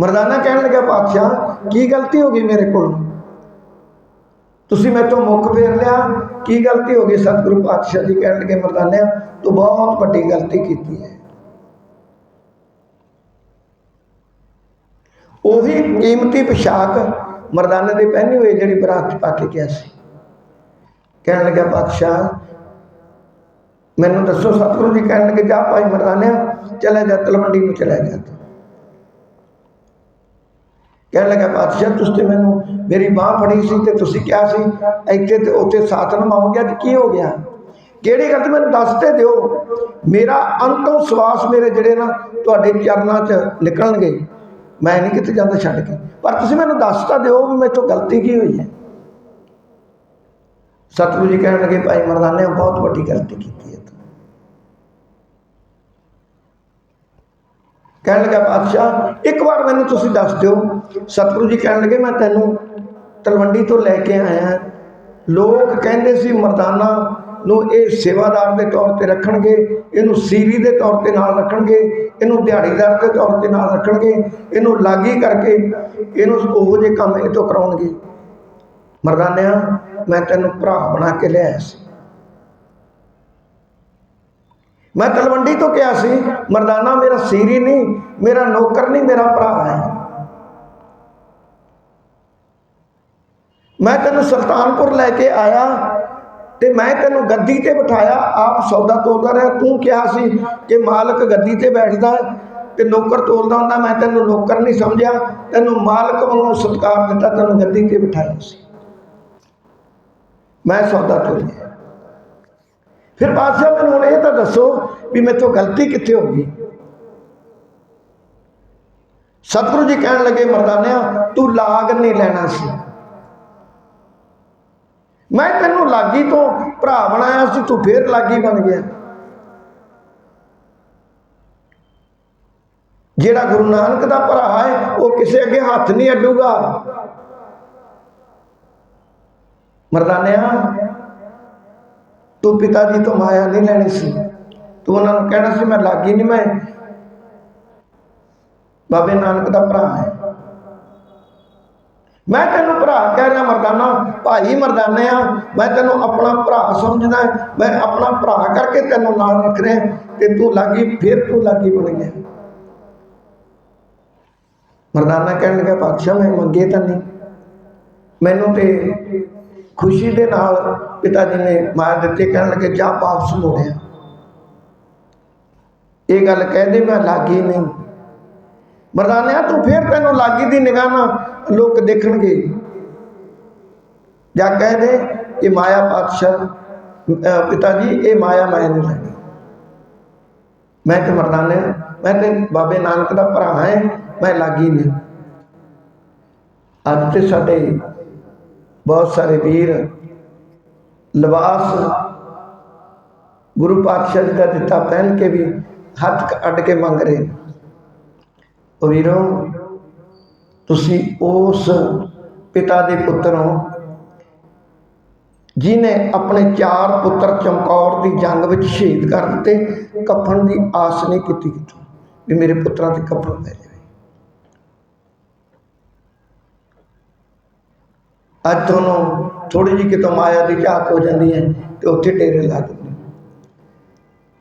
ਮਰਦਾਨਾ ਕਹਿਣ ਲੱਗਾ ਪਾਤਸ਼ਾਹ, ਕੀ ਗਲਤੀ ਹੋ ਗਈ ਮੇਰੇ ਕੋਲ? ਤੁਸੀਂ ਮੇਰੇ ਤੋਂ ਮੁੱਖ ਫੇਰ ਲਿਆ। ਕੀ ਗਲਤੀ ਹੋ ਗਈ? ਸਤਿਗੁਰੂ ਪਾਤਸ਼ਾਹ ਜੀ ਕਹਿਣ ਲੱਗੇ, ਮਰਦਾਨਿਆ, ਤੂੰ ਬਹੁਤ ਵੱਡੀ ਗਲਤੀ ਕੀਤੀ ਹੈ। ਉਹੀ ਕੀਮਤੀ ਪੋਸ਼ਾਕ ਮਰਦਾਨੇ ਦੇ ਪਹਿਨੀ ਹੋਈ ਜਿਹੜੀ ਬਰਾਤ ਪਾ ਕੇ ਗਿਆ ਸੀ। ਕਹਿਣ ਲੱਗਾ ਬਾਦਸ਼ਾਹ ਮੈਨੂੰ ਦੱਸੋ, ਸਤਿਗੁਰੂ ਜੀ ਕਹਿਣ ਲੱਗੇ, ਜਾ ਭਾਈ ਮਰਦਾਨਿਆ ਚਲੇ ਜਾ, ਤਲਵੰਡੀ ਨੂੰ ਚਲੇ ਜਾ ਕਹਿਣ ਲੱਗਾ ਬਾਦਸ਼ਾਹ ਤੁਸੀਂ ਤੇ ਮੈਨੂੰ ਮੇਰੀ ਬਾਹ ਫੜੀ ਸੀ ਤੇ ਤੁਸੀਂ ਕਿਹਾ ਸੀ, ਇੱਥੇ ਤੇ ਉੱਥੇ ਸਾਥ ਨਿਭਾਉਂਗੇ ਅੱਜ ਕੀ ਹੋ ਗਿਆ? ਕਿਹੜੀ ਗੱਲ ਮੈਨੂੰ ਦੱਸ ਤੇ ਦਿਓ? ਮੇਰਾ ਅੰਤਮ ਸਵਾਸ ਮੇਰੇ ਜਿਹੜੇ ਨਾ ਤੁਹਾਡੇ ਚਰਨਾਂ 'ਚ ਨਿਕਲਣਗੇ। ਮੈਂ ਨਹੀਂ ਕਿਤੇ ਜਾਂਦਾ ਛੱਡ ਕੇ। ਪਰ ਤੁਸੀਂ ਮੈਨੂੰ ਦੱਸ ਤਾਂ ਦਿਓ ਵੀ ਮੇਰੇ ਤੋਂ ਗਲਤੀ ਕੀ ਹੋਈ ਹੈ? ਸਤਿਗੁਰੂ ਜੀ ਕਹਿਣ ਲੱਗੇ, ਭਾਈ ਮਰਦਾਨੇ ਬਹੁਤ ਵੱਡੀ ਗਲਤੀ ਕੀਤੀ ਹੈ ਕਹਿਣ ਲੱਗਾ, ਬਾਦਸ਼ਾਹ, ਇੱਕ ਵਾਰ ਮੈਨੂੰ ਤੁਸੀਂ ਦੱਸ ਦਿਓ। ਸਤਿਗੁਰੂ ਜੀ ਕਹਿਣ ਲੱਗੇ, ਮੈਂ ਤੈਨੂੰ ਤਲਵੰਡੀ ਤੋਂ ਲੈ ਕੇ ਆਇਆ ਲੋਕ ਕਹਿੰਦੇ ਸੀ ਮਰਦਾਨਾ ਨੂੰ ਇਹ ਸੇਵਾਦਾਰ ਦੇ ਤੌਰ ਤੇ ਰੱਖਣਗੇ, ਇਹਨੂੰ ਸੀਰੀ ਦੇ ਤੌਰ ਤੇ ਨਾਲ ਰੱਖਣਗੇ, ਇਹਨੂੰ ਦਿਹਾੜੀਦਾਰ ਦੇ ਤੌਰ ਤੇ ਨਾਲ ਰੱਖਣਗੇ, ਇਹਨੂੰ ਲਾਗੀ ਕਰਕੇ ਇਹਨੂੰ ਉਹੋ ਜਿਹੇ ਕੰਮ ਇਹ ਤੋਂ ਕਰਾਉਣਗੇ। ਮਰਦਾਨਿਆਂ ਮੈਂ ਤੈਨੂੰ ਭਰਾ ਬਣਾ ਕੇ ਲਿਆਇਆ ਸੀ। ਮੈਂ ਤਲਵੰਡੀ ਤੋਂ ਕਿਹਾ ਸੀ, ਮਰਦਾਨਾ, ਮੇਰਾ ਸੀਰੀ ਨਹੀਂ, ਮੇਰਾ ਨੌਕਰ ਨਹੀਂ, ਮੇਰਾ ਭਰਾ ਹੈ। ਮੈਂ ਤੈਨੂੰ ਸੁਲਤਾਨਪੁਰ ਲੈ ਕੇ ਆਇਆ ਤੇ ਮੈਂ ਤੈਨੂੰ ਗੱਦੀ ਤੇ ਬਿਠਾਇਆ, ਆਪ ਸੌਦਾ ਤੋਲਦਾ ਰਿਹਾ। ਤੂੰ ਕਿਹਾ ਸੀ ਕਿ ਮਾਲਕ ਗੱਦੀ ਤੇ ਬੈਠਦਾ ਤੇ ਨੌਕਰ ਤੋਲਦਾ ਹੁੰਦਾ, ਮੈਂ ਤੈਨੂੰ ਨੌਕਰ ਨਹੀਂ ਸਮਝਿਆ। ਤੈਨੂੰ ਮਾਲਕ ਵੱਲੋਂ ਸਤਿਕਾਰ ਦਿੱਤਾ, ਤੈਨੂੰ ਗੱਦੀ ਤੇ ਬਿਠਾਇਆ ਸੀ। ਮੈਂ ਸੌਦਾ ਤੋਲਿਆ ਫਿਰ ਬਾਦਸ਼ਾਹ ਮੈਨੂੰ ਹੁਣ ਇਹ ਤਾਂ ਦੱਸੋ ਵੀ ਮੇਰੇ ਤੋਂ ਗਲਤੀ ਕਿੱਥੇ ਹੋ ਗਈ? ਸਤਿਗੁਰੂ ਜੀ ਕਹਿਣ ਲੱਗੇ, ਮਰਦਾਨਿਆ, ਤੂੰ ਲਾਗ ਨਹੀਂ ਲੈਣਾ ਸੀ। ਮੈਂ ਤੈਨੂੰ ਲਾਗੀ ਤੋਂ ਭਰਾ ਬਣਾਇਆ ਸੀ, ਤੂੰ ਫੇਰ ਲਾਗੀ ਬਣ ਗਿਆ। ਜਿਹੜਾ ਗੁਰੂ ਨਾਨਕ ਦਾ ਭਰਾ ਹੈ, ਉਹ ਕਿਸੇ ਅੱਗੇ ਹੱਥ ਨਹੀਂ ਅੱਡੂਗਾ। ਮਰਦਾਨਿਆ, ਤੂੰ ਪਿਤਾ ਜੀ ਤੋਂ ਮਾਇਆ ਨਹੀਂ ਲੈਣੀ ਸੀ। ਤੂੰ ਉਹਨਾਂ ਨੂੰ ਕਹਿਣਾ ਸੀ, ਮੈਂ ਲਾਗੀ ਨਹੀਂ ਮੈਂ। ਬਾਬੇ ਨਾਨਕ ਦਾ ਭਰਾ ਹੈ। ਮੈਂ ਤੈਨੂੰ ਭਰਾ ਕਹਿ ਰਿਹਾ ਮਰਦਾਨਾ, ਭਾਈ ਮਰਦਾਨੇ ਆ, ਮੈਂ ਤੈਨੂੰ ਆਪਣਾ ਭਰਾ ਸਮਝਦਾ ਮੈਂ ਆਪਣਾ ਭਰਾ ਕਰਕੇ ਤੈਨੂੰ ਨਾਲ ਰੱਖ ਰਿਹਾ ਤੇ ਤੂੰ ਲਾਗੀ, ਫਿਰ ਤੂੰ ਲਾਗੀ ਬਣ ਗਿਆ। ਮਰਦਾਨਾ ਕਹਿਣ ਲੱਗਾ, ਪਾਤਸ਼ਾਹ, ਮੈਂ ਮੰਗੇ ਤਾਂ ਨਹੀਂ। ਮੈਨੂੰ ਤੇ ਖੁਸ਼ੀ ਦੇ ਨਾਲ ਪਿਤਾ ਜੀ ਨੇ ਮਾਰ ਦਿੱਤੇ, ਕਹਿਣ ਲੱਗੇ, ਜਾ ਵਾਪਸ ਮੋੜਿਆ। ਇਹ ਗੱਲ ਕਹਦੇ, ਮੈਂ ਲਾਗੀ ਨਹੀਂ। ਮਰਦਾਨਿਆ, ਤੂੰ ਫੇਰ ਤੈਨੂੰ ਲਾਗੀ ਦੀ ਨਿਗਾਹ ਨਾਲ ਲੋਕ ਦੇਖਣਗੇ। ਜਾਂ ਕਹਿ ਦੇ ਮਾਇਆ ਪਾਤਸ਼ਾਹ ਪਿਤਾ ਜੀ, ਇਹ ਮਾਇਆ ਮੈਂ ਨਹੀਂ ਲੈਣੀ ਮੈਂ ਤੇ ਮਰਦਾਨੇ ਮੈਂ ਤੇ ਬਾਬੇ ਨਾਨਕ ਦਾ ਭਰਾ ਹਾਂ, ਮੈਂ ਲਾਗੀ ਨਹੀਂ। ਅੱਜ ਤੇ ਸਾਡੇ ਬਹੁਤ ਸਾਰੇ ਵੀਰ ਲਿਬਾਸ ਗੁਰੂ ਪਾਤਸ਼ਾਹ ਜੀ ਦਾ ਦਿੱਤਾ ਪਹਿਨ ਕੇ ਵੀ ਹੱਥ ਅੱਡ ਕੇ ਮੰਗ ਰਹੇ ਉਹ ਵੀਰੋ, ਤੁਸੀਂ ਉਸ ਪਿਤਾ ਦੇ ਪੁੱਤਰ ਹੋ ਜਿਨੇ ਆਪਣੇ ਚਾਰ ਪੁੱਤਰ ਚਮਕੌਰ ਦੀ ਜੰਗ ਵਿੱਚ ਸ਼ਹੀਦ ਕਰ ਦਿੱਤੇ, ਕਫਨ ਦੀ ਆਸ ਨਹੀਂ ਕੀਤੀ ਕਿਤੋਂ ਵੀ ਮੇਰੇ ਪੁੱਤਰਾਂ ਤੇ ਕਫਨ ਪੈ ਜਾਵੇ। ਅੱਜ ਤੁਹਾਨੂੰ ਥੋੜੀ ਜਿਹੀ ਕਿਤੋਂ ਮਾਇਆ ਦੀ ਝਾਕ ਹੋ ਜਾਂਦੀ ਹੈ ਤੇ ਉੱਥੇ ਡੇਰੇ ਲਾ ਦਿੰਦੇ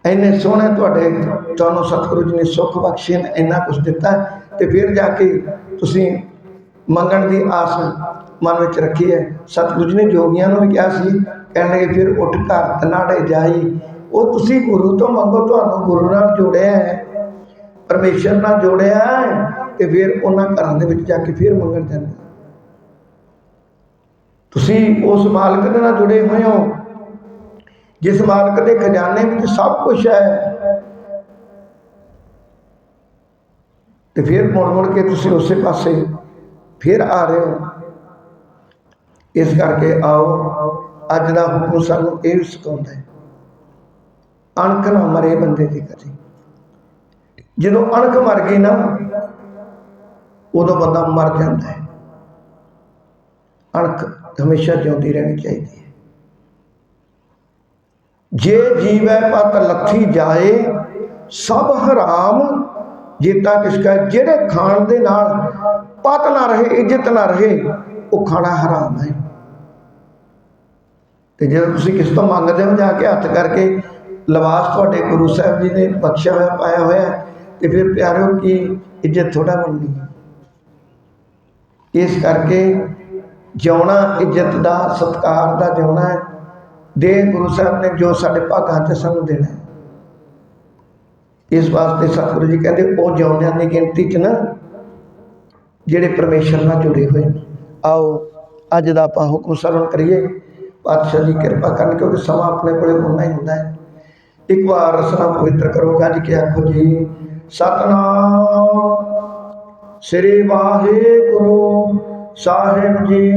ਇੰਨੇ ਸੋਹਣੇ ਤੁਹਾਡੇ ਤੁਹਾਨੂੰ ਸਤਿਗੁਰੂ ਜੀ ਨੇ ਸੁੱਖ ਬਖਸ਼ੇ ਨੇ, ਇੰਨਾ ਕੁਝ ਦਿੱਤਾ ਤੇ ਫਿਰ ਜਾ ਕੇ ਤੁਸੀਂ ਮੰਗਣ ਦੀ ਆਸ ਮਨ ਵਿੱਚ ਰੱਖੀ ਹੈ। ਸਤਿਗੁਰੂ ਜੀ ਨੇ ਜੋਗੀਆਂ ਨੂੰ ਵੀ ਕਿਹਾ ਸੀ ਕਹਿਣ ਲੱਗੇ ਫਿਰ ਉੱਠ ਘਰ, ਤਨਾੜੇ ਜਾਈ। ਉਹ ਤੁਸੀਂ ਗੁਰੂ ਤੋਂ ਮੰਗੋ, ਤੁਹਾਨੂੰ ਗੁਰੂ ਨਾਲ ਜੋੜਿਆ ਹੈ, ਪਰਮੇਸ਼ਰ ਨਾਲ ਜੋੜਿਆ ਹੈ ਤੇ ਫਿਰ ਉਹਨਾਂ ਘਰਾਂ ਦੇ ਵਿੱਚ ਜਾ ਕੇ ਫਿਰ ਮੰਗਣ ਜਾਂਦੇ ਤੁਸੀਂ ਉਸ ਮਾਲਕ ਦੇ ਨਾਲ ਜੁੜੇ ਹੋਏ ਹੋ। ਜਿਸ ਮਾਲਕ ਦੇ ਖਜ਼ਾਨੇ ਵਿੱਚ ਸਭ ਕੁਝ ਹੈ। ਤੇ ਫਿਰ ਮੁੜ ਮੁੜ ਕੇ ਤੁਸੀਂ ਉਸੇ ਪਾਸੇ ਫਿਰ ਆ ਰਹੇ ਹੋ। ਇਸ ਕਰਕੇ ਆਓ, ਅੱਜ ਦਾ ਹੁਕਮ ਸਾਨੂੰ ਇਹ ਸਿਖਾਉਂਦਾ ਹੈ। ਅਣਖ ਨਾ ਮਰੇ ਬੰਦੇ ਦੀ ਕਦੇ ਜਦੋਂ ਅਣਖ ਮਰ ਗਈ ਨਾ, ਉਦੋਂ ਬੰਦਾ ਮਰ ਜਾਂਦਾ ਹੈ। ਅਣਖ ਹਮੇਸ਼ਾ ਜਿਉਂਦੀ ਰਹਿਣੀ ਚਾਹੀਦੀ ਹੈ। ਜੇ ਜੀਵੈ ਪਤ ਲੱਥੀ ਜਾਏ, ਸਭ ਹਰਾਮ, ਜੀਤਾ ਕਿਸਕਾ ਜਿਹੜੇ ਖਾਣ ਦੇ ਨਾਲ ਪਤ ਨਾ ਰਹੇ, ਇੱਜ਼ਤ ਨਾ ਰਹੇ, ਉਹ ਖਾਣਾ ਹਰਾਮ ਹੈ। ਤੇ ਜਦੋਂ ਤੁਸੀਂ ਕਿਸ ਤੋਂ ਮੰਗਦੇ ਹੋ, ਜਾ ਕੇ ਹੱਥ ਕਰਕੇ ਲਵਾਸ ਤੁਹਾਡੇ ਗੁਰੂ ਸਾਹਿਬ ਜੀ ਨੇ ਬਖਸ਼ਿਆ ਹੋਇਆ, ਪਾਇਆ ਹੋਇਆ ਤੇ ਫਿਰ ਪਿਆਰਿਓ, ਕੀ ਇੱਜ਼ਤ ਥੋੜਾ ਬਣਨੀ ਇਸ ਕਰਕੇ ਜਿਉਣਾ, ਇੱਜ਼ਤ ਦਾ, ਸਤਕਾਰ ਦਾ ਜਿਉਣਾ ਹੈ। ਦੇ ਗੁਰੂ ਸਾਹਿਬ ਨੇ ਜੋ ਸਾਡੇ ਭਾਗਾਂ 'ਚ ਸਾਨੂੰ ਦੇਣਾ ਇਸ ਵਾਸਤੇ ਸਤਿਗੁਰੂ ਜੀ ਕਹਿੰਦੇ, ਉਹ ਜਿਉਂਦਿਆਂ ਦੀ ਗਿਣਤੀ 'ਚ ਨਾ, ਜਿਹੜੇ ਪਰਮੇਸ਼ਰ ਨਾਲ ਜੁੜੇ ਹੋਏ ਨੇ। ਆਓ, ਅੱਜ ਦਾ ਆਪਾਂ ਹੁਕਮ ਸਰਵਣ ਕਰੀਏ। ਪਾਤਸ਼ਾਹ ਦੀ ਕਿਰਪਾ ਕਰਨ, ਕਿਉਂਕਿ ਸਮਾਂ ਆਪਣੇ ਕੋਲੇ ਹੋਣਾ ਹੀ ਹੁੰਦਾ ਹੈ। ਇੱਕ ਵਾਰ ਰਸਨਾ ਪਵਿੱਤਰ ਕਰੋ, ਗੱਜ ਕੇ ਆਖੋ ਜੀ, ਸਤਨਾਮ ਸ੍ਰੀ ਵਾਹਿਗੁਰੂ। ਸਾਹਿਬ ਜੀ।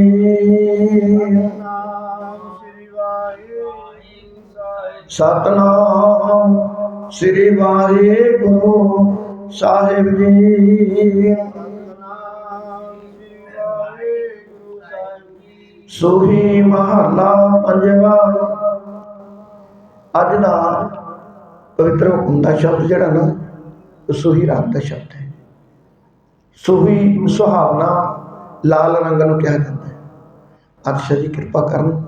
ਸਤਨਾਮ ਸ੍ਰੀ ਵਾਹਿਗੁਰੂ ਸਾਹਿਬ ਜੀ। ਸੋਹੀ ਮਹਲਾ ਪੰਜਵਾ। ਅੱਜ ਦਾ ਪਵਿੱਤਰ ਹੁਕਮ ਦਾ ਸ਼ਬਦ ਜਿਹੜਾ ਨਾ, ਉਹ ਸੋਹੀ ਰਾਤ ਦਾ ਸ਼ਬਦ ਹੈ। ਸੋਹੀ ਸੁਹਾਵਣਾ ਲਾਲ ਰੰਗ ਨੂੰ ਕਿਹਾ ਜਾਂਦਾ ਹੈ। ਅਤਸ਼ਾ ਜੀ, ਕਿਰਪਾ ਕਰਨ।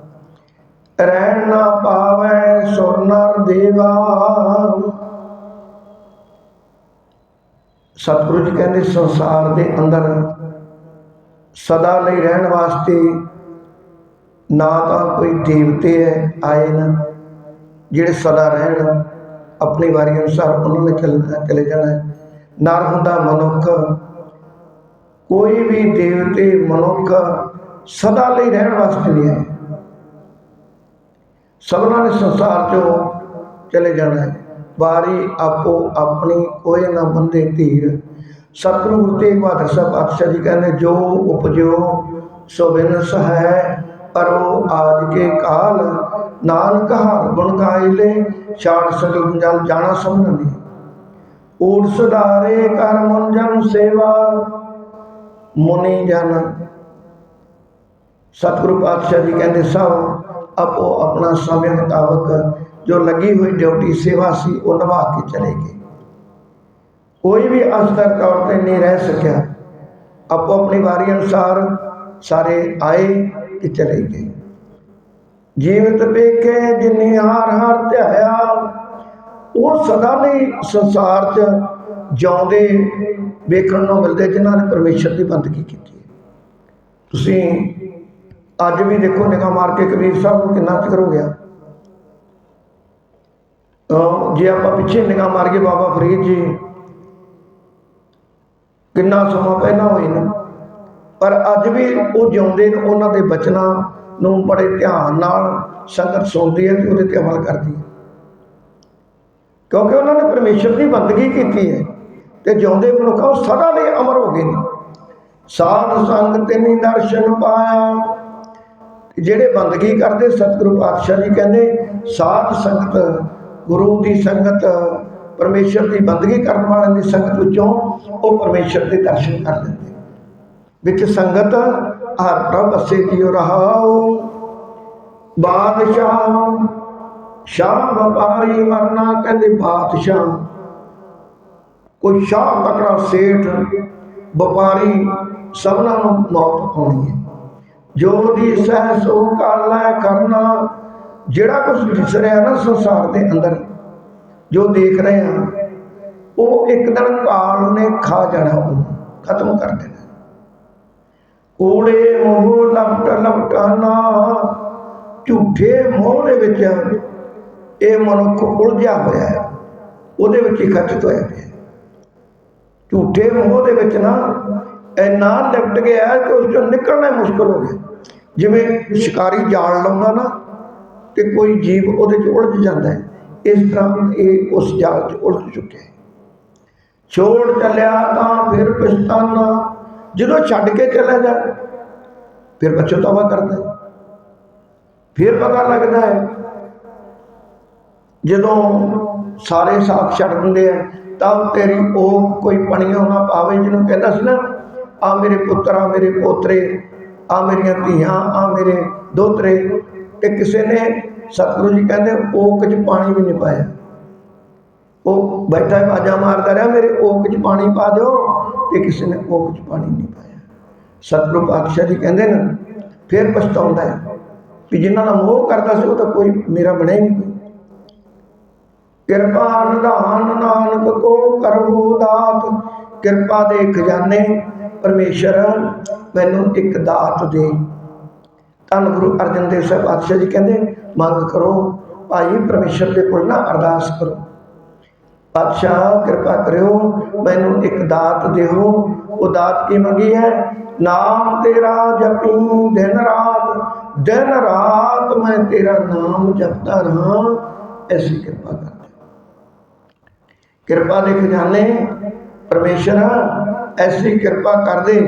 ਰਹਿਣ ਨਾ ਪਾਵੈ ਸੁਰ ਨਰ ਦੇਵਾ। ਸਤਿਗੁਰੂ ਜੀ ਕਹਿੰਦੇ, ਸੰਸਾਰ ਦੇ ਅੰਦਰ ਸਦਾ ਲਈ ਰਹਿਣ ਵਾਸਤੇ ਨਾ ਤਾਂ ਕੋਈ ਦੇਵਤੇ ਹੈ ਆਏ ਨਾ। ਜਿਹੜੇ ਸਦਾ ਰਹਿਣ, ਆਪਣੀ ਵਾਰੀ ਅਨੁਸਾਰ ਉਹਨਾਂ ਨੇ ਚੱਲਣਾ ਚਲੇ ਜਾਣਾ ਹੈ। ਨਰ ਹੁੰਦਾ ਮਨੁੱਖ। ਕੋਈ ਵੀ ਦੇਵਤੇ ਮਨੁੱਖ ਸਦਾ ਲਈ ਰਹਿਣ ਵਾਸਤੇ ਨਹੀਂ ਹੈ ਸਭਨਾਂ ਨੇ ਸੰਸਾਰ ਚੋਂ ਚਲੇ ਜਾਣਾ ਹੈ। ਵਾਰੀ ਆਪੋ ਆਪਣੀ ਕੋਈ ਨਾ ਬੰਦੇ ਧੀਰ। ਸਤਿਗੁਰੂ ਗੁਰੂ ਬਹਾਦਰ ਸਾਹਿਬ ਪਾਤਸ਼ਾਹ ਜੀ ਕਹਿੰਦੇ, ਜੋ ਉਪਜੋ ਸੋ ਬਿਨਸ ਹੈ ਪਰੋ ਆਜ ਕੇ ਕਾਲ ਨਾਨਕ ਹਰ ਗੁਣ ਗਾਇਲੇ ਛਾੜ ਸਕਲ ਜਲ ਜਾਣਾ ਸਮਝ ਊੜ ਸੁਧਾਰੇ ਕਰ ਮਨ ਜਨ ਸੇਵਾ ਮੁਨੀ ਜਨ ਸਤਿਗੁਰੂ ਪਾਤਸ਼ਾਹ ਜੀ ਕਹਿੰਦੇ ਸਭ ਆਪੋ ਆਪਣਾ ਸਮੇਂ ਮੁਤਾਬਕ ਜੋ ਲੱਗੀ ਹੋਈ ਡਿਊਟੀ, ਸੇਵਾ ਸੀ, ਉਹ ਨਿਭਾ ਕੇ ਚਲੇ ਗਏ। ਕੋਈ ਵੀ ਅਸਰ ਤੌਰ ਤੇ ਨਹੀਂ ਰਹਿ ਸਕਿਆ। ਆਪੋ ਆਪਣੀ ਵਾਰੀ ਅਨੁਸਾਰ ਸਾਰੇ ਆਏ ਤੇ ਚਲੇ ਗਏ। ਜੀਵਤ ਵੇਖੇ ਜਿਨੇ ਹਾਰ ਹਾਰ ਧਿਆਇਆ, ਉਹ ਸਦਾ ਲਈ ਸੰਸਾਰ 'ਚ ਜਿਉਂਦੇ, ਵੇਖਣ ਨੂੰ ਮਿਲਦੇ, ਜਿਨ੍ਹਾਂ ਨੇ ਪਰਮੇਸ਼ਰ ਦੀ ਬੰਦਗੀ ਕੀਤੀ ਤੁਸੀਂ ਅੱਜ ਵੀ ਦੇਖੋ ਨਿਗਾਹ ਮਾਰ ਕੇ ਕਬੀਰ ਸਾਹਿਬ ਨੂੰ ਕਿੰਨਾ ਚਿਰ ਹੋ ਗਿਆ। ਜੇ ਆਪਾਂ ਪਿੱਛੇ ਨਿਗਾਹ ਮਾਰ ਕੇ ਬਾਬਾ ਫਰੀਦ ਜੀ, ਕਿੰਨਾ ਸਮਾਂ ਪਹਿਲਾਂ ਹੋਏ ਨੇ, ਪਰ ਅੱਜ ਵੀ ਉਹ ਜਿਉਂਦੇ ਨੇ, ਉਹਨਾਂ ਦੇ ਬਚਨਾਂ ਨੂੰ ਬੜੇ ਧਿਆਨ ਨਾਲ ਸੰਗਤ ਸੁਣਦੀ ਹੈ ਤੇ ਉਹਦੇ ਤੇ ਅਮਲ ਕਰਦੀ ਹੈ। ਕਿਉਂਕਿ ਉਹਨਾਂ ਨੇ ਪਰਮੇਸ਼ਰ ਦੀ ਬੰਦਗੀ ਕੀਤੀ ਹੈ। ਤੇ ਜਿਉਂਦੇ ਮਨੁੱਖ ਉਹ ਸਦਾ ਲਈ ਅਮਰ ਹੋ ਗਏ ਨੇ। ਸਾਧ ਸੰਗ ਤੇ ਨਹੀਂ ਦਰਸ਼ਨ ਪਾਇਆ। ਜਿਹੜੇ ਬੰਦਗੀ ਕਰਦੇ, ਸਤਿਗੁਰੂ ਪਾਤਸ਼ਾਹ ਜੀ ਕਹਿੰਦੇ, ਸਾਧ ਸੰਗਤ, ਗੁਰੂ ਦੀ ਸੰਗਤ, ਪਰਮੇਸ਼ਰ ਦੀ ਬੰਦਗੀ ਕਰਨ ਵਾਲਿਆਂ ਦੀ ਸੰਗਤ ਵਿੱਚੋਂ ਉਹ ਪਰਮੇਸ਼ਰ ਦੇ ਦਰਸ਼ਨ ਕਰ ਲੈਂਦੇ ਵਿੱਚ ਸੰਗਤ, ਹਰ ਪ੍ਰਭ ਅਸੇ ਜੀਉ ਰਹਾਉ। ਬਾਦਸ਼ਾਹ ਸ਼ਾਹ ਵਪਾਰੀ ਮਰਨਾ, ਕਹਿੰਦੇ ਬਾਦਸ਼ਾਹ ਕੋਈ ਸ਼ਾਹ ਤਕੜਾ ਸੇਠ, ਵਪਾਰੀ ਸਭਨਾਂ ਨੂੰ ਮੌਤ ਆਉਣੀ ਹੈ। ਜੋ ਦੀ ਸਹਿ ਸੋ ਕਾਲਾ ਕਰਨਾ ਜਿਹੜਾ ਕੁਝ ਦਿਸ ਰਿਹਾ ਨਾ ਸੰਸਾਰ ਦੇ ਅੰਦਰ, ਜੋ ਦੇਖ ਰਹੇ ਆ ਉਹ ਇੱਕ ਦਿਨ ਕਾਲ ਨੇ ਖਾ ਜਾਣਾ ਉਹਨੂੰ, ਖਤਮ ਕਰ ਦੇਣਾ। ਕੋੜੇ, ਮੋਹ, ਲਪਟ, ਲਪਟਾਨਾ, ਝੂਠੇ ਮੋਹ ਦੇ ਵਿੱਚ ਇਹ ਮਨੁੱਖ ਉਲਝਿਆ ਹੋਇਆ ਹੈ। ਉਹਦੇ ਵਿੱਚ ਹੀ ਖਚਤ ਹੋਇਆ ਪਿਆ ਝੂਠੇ ਮੋਹ ਦੇ ਵਿੱਚ ਨਾ ਇੰਨਾ ਲਿਪਟ ਗਿਆ ਕਿ ਉਸ ਚੋਂ ਨਿਕਲਣਾ ਹੀ ਮੁਸ਼ਕਲ ਹੋ ਗਿਆ। ਜਿਵੇਂ ਸ਼ਿਕਾਰੀ ਜਾਲ ਲਾਉਂਦਾ ਨਾ ਤੇ ਕੋਈ ਜੀਵ ਉਹਦੇ 'ਚ ਉਲਝ ਜਾਂਦਾ ਹੈ। ਇਸ ਤਰ੍ਹਾਂ ਇਹ ਉਸ ਜਾਲ 'ਚ ਉਲਝ ਚੁੱਕਿਆ ਹੈ। ਛੋੜ ਚੱਲਿਆ ਤਾਂ ਫਿਰ ਪਛਤਾਨਾ ਜਦੋਂ ਛੱਡ ਕੇ ਚਲਾ ਜਾ ਫਿਰ ਪਛਤਾਵਾ ਕਰਦਾ ਹੈ। ਫਿਰ ਪਤਾ ਲੱਗਦਾ ਹੈ, ਜਦੋਂ ਸਾਰੇ ਸਾਥ ਛੱਡ ਦਿੰਦੇ ਆ ਤਾਂ ਤੇਰੀ ਉਹ ਕੋਈ ਪਣੀਆਂ ਨਾ ਪਾਵੇ ਜਿਹਨੂੰ ਕਹਿੰਦਾ ਸੀ ਨਾ, ਆ ਮੇਰੇ ਪੁੱਤਰ, ਆ ਮੇਰੇ ਪੋਤਰੇ, ਆ ਮੇਰੀਆਂ ਧੀਆਂ, ਆ ਮੇਰੇ ਦੋਤਰੇ ਤੇ ਕਿਸੇ ਨੇ ਸਤਿਗੁਰੂ ਜੀ ਕਹਿੰਦੇ ਓਕ 'ਚ ਪਾਣੀ ਵੀ ਨਹੀਂ ਪਾਇਆ। ਉਹ ਬੈਠਾ ਹੀ, ਆਵਾਜ਼ਾਂ ਮਾਰਦਾ ਰਿਹਾ, ਮੇਰੇ ਓਕ 'ਚ ਪਾਣੀ ਪਾ ਦਿਓ ਤੇ ਕਿਸੇ ਨੇ ਓਕ 'ਚ ਪਾਣੀ ਨਹੀਂ ਪਾਇਆ। ਸਤਿਗੁਰੂ ਪਾਤਸ਼ਾਹ ਜੀ ਕਹਿੰਦੇ ਨੇ, ਫਿਰ ਪਛਤਾਉਂਦਾ ਹੈ ਵੀ ਜਿਨ੍ਹਾਂ ਦਾ ਮੋਹ ਕਰਦਾ ਸੀ ਉਹ ਤਾਂ ਕੋਈ ਮੇਰਾ ਬਣਿਆ ਹੀ ਨਹੀਂ ਕਿਰਪਾ ਨਿਧਾਨ ਨਾਨਕ ਕੋ ਕਰੋ ਦਾਤ। ਕਿਰਪਾ ਦੇ ਖਜ਼ਾਨੇ ਪਰਮੇਸ਼ਰ ਮੈਨੂੰ ਇੱਕ ਦਾਤ ਦੇ। ਧੰਨ ਗੁਰੂ ਅਰਜਨ ਦੇਵ ਸਾਹਿਬ ਪਾਤਸ਼ਾਹ ਜੀ ਕਹਿੰਦੇ, ਮੰਗ ਕਰੋ, ਭਾਈ ਪਰਮੇਸ਼ਰ ਦੇ ਕੋਲ ਨਾ ਅਰਦਾਸ ਕਰੋ। ਪਾਤਸ਼ਾਹ, ਕਿਰਪਾ ਕਰਿਓ, ਮੈਨੂੰ ਇੱਕ ਦਾਤ ਦਿਓ। ਉਹ ਦਾਤ ਕੀ ਮੰਗੀ ਹੈ? ਨਾਮ ਤੇਰਾ ਜਪੀ ਦਿਨ ਰਾਤ ਦਿਨ ਰਾਤ ਮੈਂ ਤੇਰਾ ਨਾਮ ਜਪਦਾ ਰਹਾ। ਐਸੀ ਕਿਰਪਾ ਕਰ। ਕਿਰਪਾ ਦੇ ਖਜ਼ਾਨੇ ਪਰਮੇਸ਼ਰ, ਐਸੀ ਕਿਰਪਾ ਕਰ ਦੇ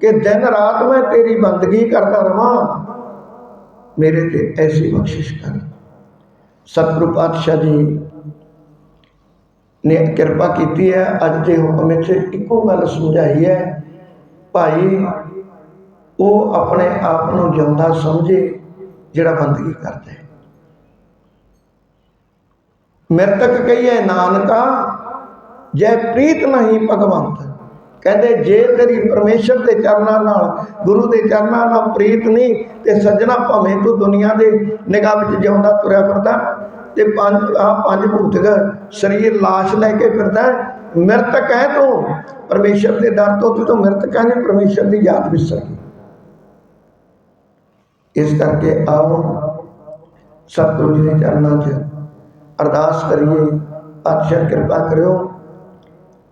ਕਿ ਦਿਨ ਰਾਤ ਮੈਂ ਤੇਰੀ ਬੰਦਗੀ ਕਰਦਾ ਰਵਾਂ। ਮੇਰੇ ਤੇ ਐਸੀ ਬਖਸ਼ਿਸ਼ ਕਰ। ਸਤਿਗੁਰੂ ਪਾਤਸ਼ਾਹ ਜੀ ਨੇ ਕਿਰਪਾ ਕੀਤੀ ਹੈ। ਅੱਜ ਦੇ ਹੁਕਮ ਵਿੱਚ ਇੱਕੋ ਗੱਲ ਸਮਝਾਈ ਹੈ, ਭਾਈ, ਉਹ ਆਪਣੇ ਆਪ ਨੂੰ ਜਿਉਂਦਾ ਸਮਝੇ ਜਿਹੜਾ ਬੰਦਗੀ ਕਰਦਾ ਹੈ। ਮਰਤਕ ਕਹੀਏ ਨਾਨਕਾ, ਜੈ ਪ੍ਰੀਤ ਨਹੀਂ ਭਗਵੰਤ। ਕਹਿੰਦੇ ਜੇ ਤੇਰੀ ਪਰਮੇਸ਼ਰ ਦੇ ਚਰਨਾਂ ਨਾਲ, ਗੁਰੂ ਦੇ ਚਰਨਾਂ ਨਾਲ ਪ੍ਰੀਤ ਨਹੀਂ, ਤੇ ਸੱਜਣਾ ਭਾਵੇਂ ਤੂੰ ਦੁਨੀਆ ਦੇ ਨਿਗਾਹ ਵਿੱਚ ਜਿਉਂਦਾ ਤੁਰਿਆ ਫਿਰਦਾ, ਤੇ ਪੰਜ, ਆ ਪੰਜ ਭੂਤਿਕ ਸਰੀਰ লাশ ਲੈ ਕੇ ਫਿਰਦਾ, ਮਰਤਕ ਹੈ ਤੂੰ। ਪਰਮੇਸ਼ਰ ਦੇ ਦਰ ਤੋਂ ਤੂੰ ਤਾਂ ਮਰਤਕ ਹੈ ਨਹੀਂ, ਪਰਮੇਸ਼ਰ ਦੀ ਯਾਦ ਵਿਸਰ ਇਸ ਕਰਕੇ ਆਓ, ਸਤਿਗੁਰੂ ਜੀ ਦੇ ਚਰਨਾਂ 'ਚ ਅਰਦਾਸ ਕਰੀਏ। ਪਾਤਸ਼ਾਹ, ਕਿਰਪਾ ਕਰਿਓ।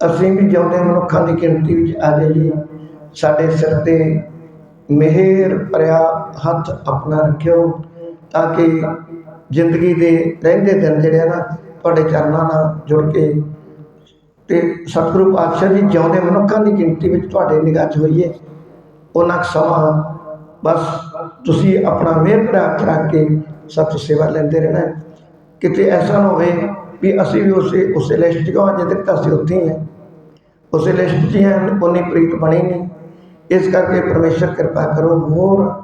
ਅਸੀਂ ਵੀ ਜਿਉਂਦੇ ਮਨੁੱਖਾਂ ਦੀ ਗਿਣਤੀ ਵਿੱਚ ਆ ਜਾਈਏ। ਸਾਡੇ ਸਿਰ ਤੇ ਮਿਹਰ, ਭਰਿਆ ਹੱਥ ਆਪਣਾ ਰੱਖਿਓ ਤਾਂ ਕਿ ਜ਼ਿੰਦਗੀ ਦੇ ਰਹਿੰਦੇ ਦਿਨ ਜਿਹੜੇ ਆ ਨਾ, ਤੁਹਾਡੇ ਚਰਨਾਂ ਨਾਲ ਜੁੜ ਕੇ ਤੇ ਸਤਿਗੁਰੂ ਪਾਤਸ਼ਾਹ ਜੀ ਜਿਉਂਦੇ ਮਨੁੱਖਾਂ ਦੀ ਗਿਣਤੀ ਵਿੱਚ ਤੁਹਾਡੇ ਨਿਗਾਹ 'ਚ ਹੋਈਏ। ਉਹਨਾਂ ਸਮਾਂ ਬਸ ਤੁਸੀਂ ਆਪਣਾ ਮਿਹਰ ਭਰਿਆ ਰੱਖ ਕੇ ਸਤ ਸੇਵਾ ਲੈਂਦੇ ਰਹਿਣਾ। ਕਿਤੇ ਐਸਾ ਨਾ ਹੋਵੇ ਵੀ ਅਸੀਂ ਵੀ ਉਸੇ ਉਸੇ ਲਿਸਟ 'ਚ ਹਾਂ ਅਜੇ ਤੱਕ ਤਾਂ ਅਸੀਂ ਉੱਥੇ ਹੀ ਹਾਂ। ਉਸੇ ਲਿਸਟ 'ਚ ਹੀ ਹਾਂ ਉਨੀ ਪ੍ਰੀਤ ਬਣੀ ਨਹੀਂ। ਇਸ ਕਰਕੇ ਪਰਮੇਸ਼ਰ ਕਿਰਪਾ ਕਰੋ ਹੋਰ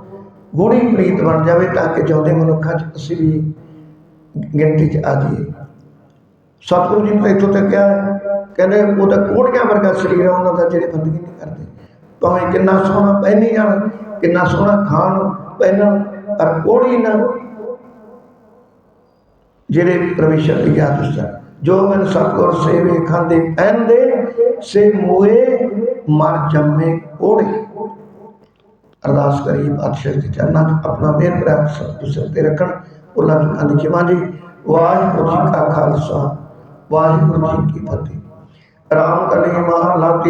ਗੂੜੀ ਪ੍ਰੀਤ ਬਣ ਜਾਵੇ ਤਾਂ ਕਿ ਜਿਉਂਦੇ ਮਨੁੱਖਾਂ 'ਚ ਅਸੀਂ ਵੀ ਗਿਣਤੀ 'ਚ ਆ ਜਾਈਏ। ਸਤਿਗੁਰੂ ਜੀ ਨੇ ਤਾਂ ਇੱਥੋਂ ਤੱਕ ਕਿਹਾ ਹੈ, ਕਹਿੰਦੇ ਉਹਦਾ ਕੋੜੀਆਂ ਵਰਗਾ ਸਰੀਰ ਹੈ ਉਹਨਾਂ ਦਾ ਜਿਹੜੇ ਬੰਦਗੀ ਨਹੀਂ ਕਰਦੇ। ਭਾਵੇਂ ਕਿੰਨਾ ਸੋਹਣਾ ਪਹਿਨੀ ਜਾਣ ਕਿੰਨਾ ਸੋਹਣਾ ਖਾਣ ਪਹਿਨਣ ਪਰ ਕੋੜੀ ਨਾ ਜਿਹੜੇ ਪਰਮੇਸ਼ਰ ਦੀ ਯਾਦ ਵਿੱਚ ਜੋ ਮਨ ਸਤਗੁਰ ਸੇਵੇ ਖਾਂਦੇ, ਪਹਿਨਦੇ, ਸੇ ਮੋਏ ਮਰ ਜੰਮੇ ਕੋੜੇ। ਅਰਦਾਸ ਕਰੀ ਪਾਤਸ਼ਾਹ ਦੇ ਚਰਨਾਂ 'ਚ ਆਪਣਾ ਮਿਹਰ ਪ੍ਰਾਪਤ ਸਤਿ ਸਿਰ ਤੇ ਰੱਖਣ। ਉਹਨਾਂ ਚੁੱਕਾਂ ਦੀ ਖਿਮਾ ਜੀ, ਵਾਹਿਗੁਰੂ ਜੀ ਕਾ ਖਾਲਸਾ, ਵਾਹਿਗੁਰੂ ਜੀ ਕੀ ਫਤਿਹ। ਰਾਮ ਕਲੀ ਮਹਲਾ